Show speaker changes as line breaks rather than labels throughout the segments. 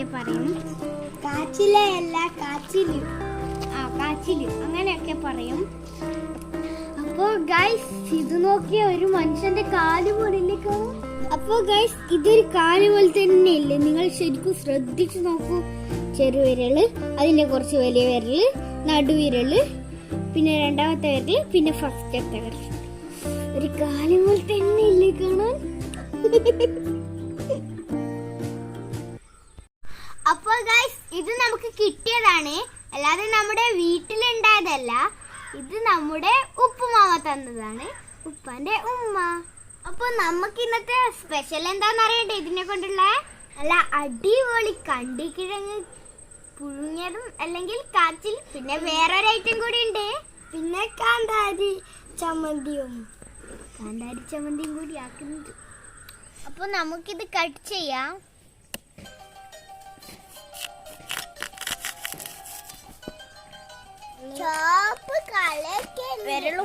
അങ്ങനെയൊക്കെ പറയും.
കാച്ചിലെ അല്ല കാച്ചിൽ.
ആ കാച്ചിൽ. അങ്ങനെയൊക്കെ പറയും. അപ്പോ ഗൈസ് ഇത് നോക്കിയ ഒരു മനുഷ്യന്റെ കാൽ പോലില്ലേ അപ്പോ ഗൈസ് ഇതൊരു കാൽ പോലെ തന്നെ ഇല്ലേ? നിങ്ങൾ ശരിക്കും ശ്രദ്ധിച്ചു നോക്കൂ. ചെറുവിരൽ അതിന്റെ കുറച്ച് വലിയ വിരൽ നടുവിരൽ പിന്നെ രണ്ടാമത്തെ വിരൽ പിന്നെ ഫസ്റ്റത്തെ വിരൽ ഒരു കാൽ പോലെ തന്നെ ഇല്ലേ കാണാൻ? ഇത് നമുക്ക് കിട്ടിയതാണ്. അല്ലാതെ നമ്മുടെ വീട്ടിലുണ്ടായതല്ല. ഇത് നമ്മുടെ ഉപ്പുമാവ തന്നതാണ്. ഉപ്പാന്റെ ഉമ്മ. അപ്പൊ നമുക്ക് ഇന്നത്തെ സ്പെഷ്യൽ എന്താന്ന് അറിയട്ടെ ഇതിനെ കൊണ്ടുള്ള? അല്ല അടിപൊളി കണ്ടിക്കിഴങ്ങ് പുഴുങ്ങിയതും അല്ലെങ്കിൽ കാച്ചിൽ പിന്നെ വേറൊരു ഐറ്റം കൂടി ഉണ്ട്.
പിന്നെ കാന്താരി ചമ്മന്തിയും.
കാന്താരി ചമ്മന്തിയും കൂടി ആക്കുന്നുണ്ട്. അപ്പൊ നമുക്കിത് കട്ട് ചെയ്യാം.
ചോപ്പ് നമുക്ക്
ഇതിന്റെ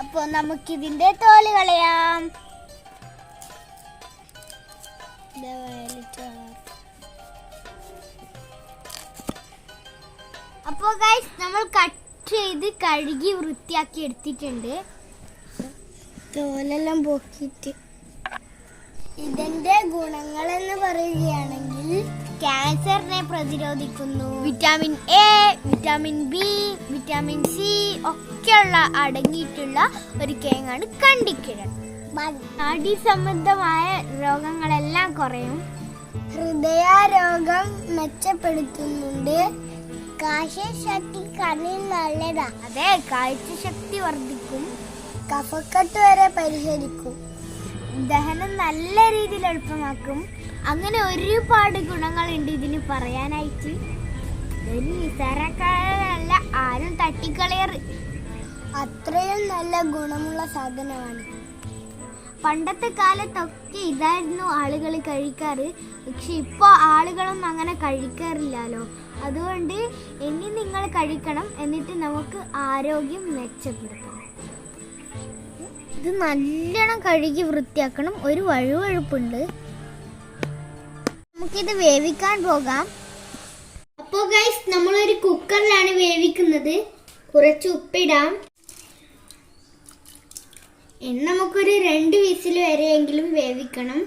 അപ്പൊ നമുക്കിതിന്റെ തോൽ കളയാം. അപ്പോ ഗൈസ് നമ്മൾ കട്ട് ചെയ്ത് കഴുകി വൃത്തിയാക്കി എടുത്തിട്ടുണ്ട്.
തോലെല്ലാം പൊക്കിട്ട് ഇതിന്റെ ഗുണങ്ങൾ എന്ന് പറയുകയാണെങ്കിൽ
ക്യാൻസറിനെ പ്രതിരോധിക്കുന്നു. Vitamin A vitamin B vitamin C ഒക്കെയുള്ള അടങ്ങിയിട്ടുള്ള ഒരു കിഴങ്ങാണ് കണ്ടിക്കിഴങ്ങ്. നാഡീ സംബന്ധമായ രോഗങ്ങളെല്ലാം കുറയും.
ഹൃദയാരോഗം മെച്ചപ്പെടുത്തുന്നുണ്ട്. കാഴ്ചശക്തി കണ്ണിൽ നല്ലതാ.
അതെ കാഴ്ചശക്തി വർദ്ധിക്കും.
കഫക്കെട്ട് വരെ പരിഹരിക്കും.
ദഹനം നല്ല രീതിയിൽ എളുപ്പമാക്കും. അങ്ങനെ ഒരുപാട് ഗുണങ്ങളുണ്ട് ഇതിന് പറയാനായിട്ട്. ഒരു നിസാരക്കാരല്ല ആരും തട്ടിക്കളയറ്.
അത്രയും നല്ല ഗുണമുള്ള സാധനമാണ്.
പണ്ടത്തെ കാലത്തൊക്കെ ഇതായിരുന്നു ആളുകൾ കഴിക്കാറ്. പക്ഷെ ഇപ്പോൾ ആളുകളൊന്നും അങ്ങനെ കഴിക്കാറില്ലല്ലോ. അതുകൊണ്ട് ഇനി നിങ്ങൾ കഴിക്കണം. എന്നിട്ട് നമുക്ക് ആരോഗ്യം മെച്ചപ്പെടുത്തണം ഇത് നല്ലോണം കഴുകി വൃത്തിയാക്കണം. ഒരു വഴുവഴുപ്പുണ്ട്. നമുക്കിത് വേവിക്കാൻ പോകാം. അപ്പോൾ ഗൈസ് നമ്മളൊരു കുക്കറിലാണ് വേവിക്കുന്നത്. കുറച്ച് ഉപ്പിടാം. ഇനി നമുക്കൊരു രണ്ട് വിസിൽ വരെയെങ്കിലും വേവിക്കണം.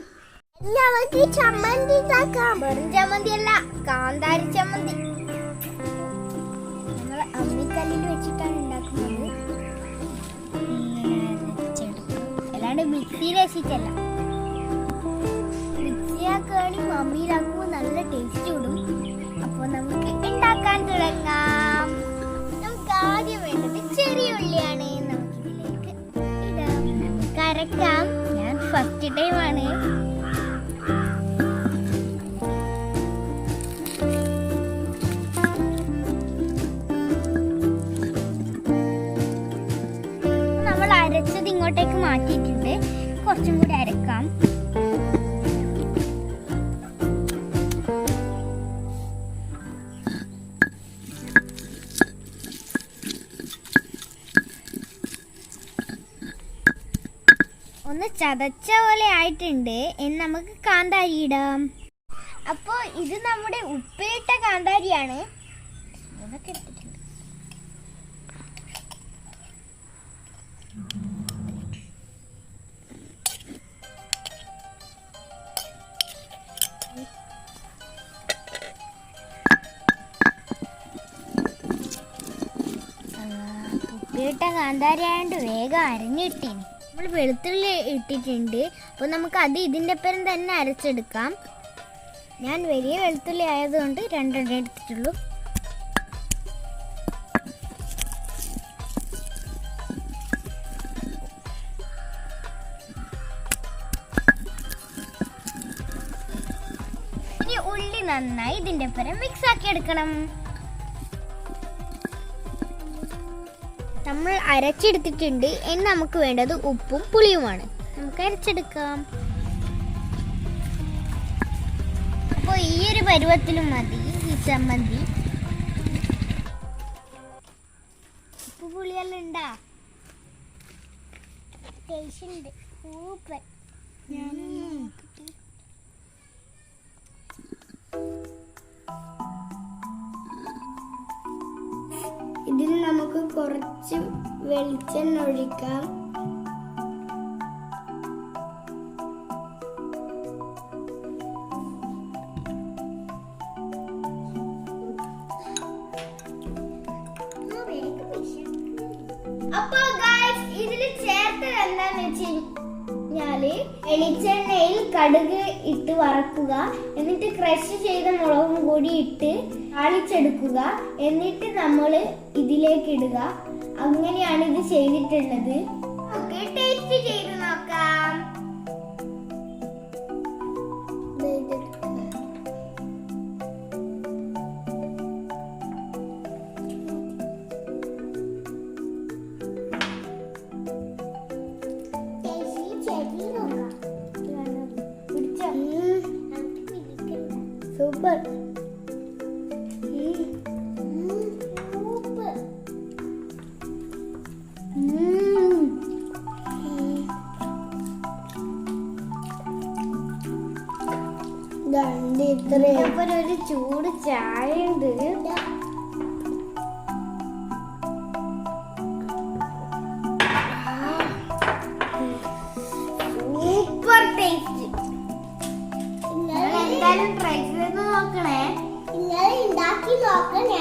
നമുക്ക് ചമ്മന്തി
വെറും ചമ്മന്തി അല്ല കാന്താരി ചമ്മന്തി. ഞങ്ങൾ അമ്മിക്കല്ലിൽ വെച്ചിട്ടാണ് ഉണ്ടാക്കുന്നത്. അല്ലാണ്ട് മിക്സിയിൽ രക്ഷിച്ചല്ല മിക്സിയാക്കുകയാണെങ്കിൽ മമ്മിയിലാക്കുമ്പോൾ നല്ല ടേസ്റ്റ് കൂടും. അപ്പോൾ നമുക്ക് ഉണ്ടാക്കാൻ തുടങ്ങാം. നമുക്ക് ആദ്യം വേണ്ടത് ചെറിയ ഉള്ളിയാണ്. നമുക്കിതിലേക്ക് ഇടാം. നമുക്ക് അരക്കാം. ഞാൻ ഫസ്റ്റ് ടൈമാണ് അരച്ചത് ഇങ്ങോട്ടേക്ക് മാറ്റിയിട്ടുണ്ട്. കുറച്ചും കൂടി അരക്കാം. ഒന്ന് ചതച്ച പോലെ ആയിട്ടുണ്ട്. എന്ന് നമുക്ക് കാന്താരി ഇടാം അപ്പോൾ ഇത് നമ്മുടെ ഉപ്പയിട്ട കാന്താരിയാണ്. ഉപ്പിലിട്ട കാന്താരി ആയതുകൊണ്ട് വേഗം അരഞ്ഞിട്ടി നമ്മൾ വെളുത്തുള്ളി ഇട്ടിട്ടുണ്ട്. അപ്പോൾ നമുക്ക് അത് ഇതിന്റെ പേരും തന്നെ അരച്ചെടുക്കാം. ഞാൻ വലിയ വെളുത്തുള്ളി ആയതുകൊണ്ട് രണ്ടെണ്ണം എടുത്തിട്ടുള്ളൂ. ഉള്ളി നന്നായി ഇതിന്റെ പരം മിക്സ് ആക്കി എടുക്കണം. നമ്മൾ അരച്ചെടുത്തിട്ടുണ്ട്. ഇനി നമുക്ക് വേണ്ടത് ഉപ്പും പുളിയുമാണ്. നമുക്ക് അരച്ചെടുക്കാം. അപ്പോൾ ഈ ഒരു പരുവത്തിലും മതി ഈ ചമ്മന്തി. ഉപ്പ് പുളിയെല്ലാം ഉണ്ടാ? ടേസ്റ്റ് ഉണ്ട്. സൂപ്പർ
ഇതിൽ നമുക്ക് കുറച്ച് വെളിച്ചെണ്ണ ഒഴിക്കാം.
അപ്പോൾ ഗൈസ് ഇതിൽ ചേർത്തത് എന്താന്ന് വെച്ച് കഴിഞ്ഞാൽ എണിച്ചെണ്ണയിൽ കടുക് ഇട്ട് വറക്കുക എന്നിട്ട് ക്രഷ് ചെയ്ത മുളകും കൂടി ഇട്ട് താളിച്ചെടുക്കുക എന്നിട്ട് നമ്മൾ ഇതിലേക്ക് ഇടുക. അങ്ങനെയാണ് ഇത് ചെയ്തിട്ടുള്ളത്. ഓക്കെ ടേസ്റ്റ് ചെയ്ത്. ഉപ്പ്
ഉപ്പ് ഒരു
ചൂട് ചായ ഉണ്ട്
സൂപ്പർ ടേസ്റ്റ്. എന്തായാലും
ട്രൈ നോക്കണേ. നിങ്ങൾ ഉണ്ടാക്കി നോക്കണേ.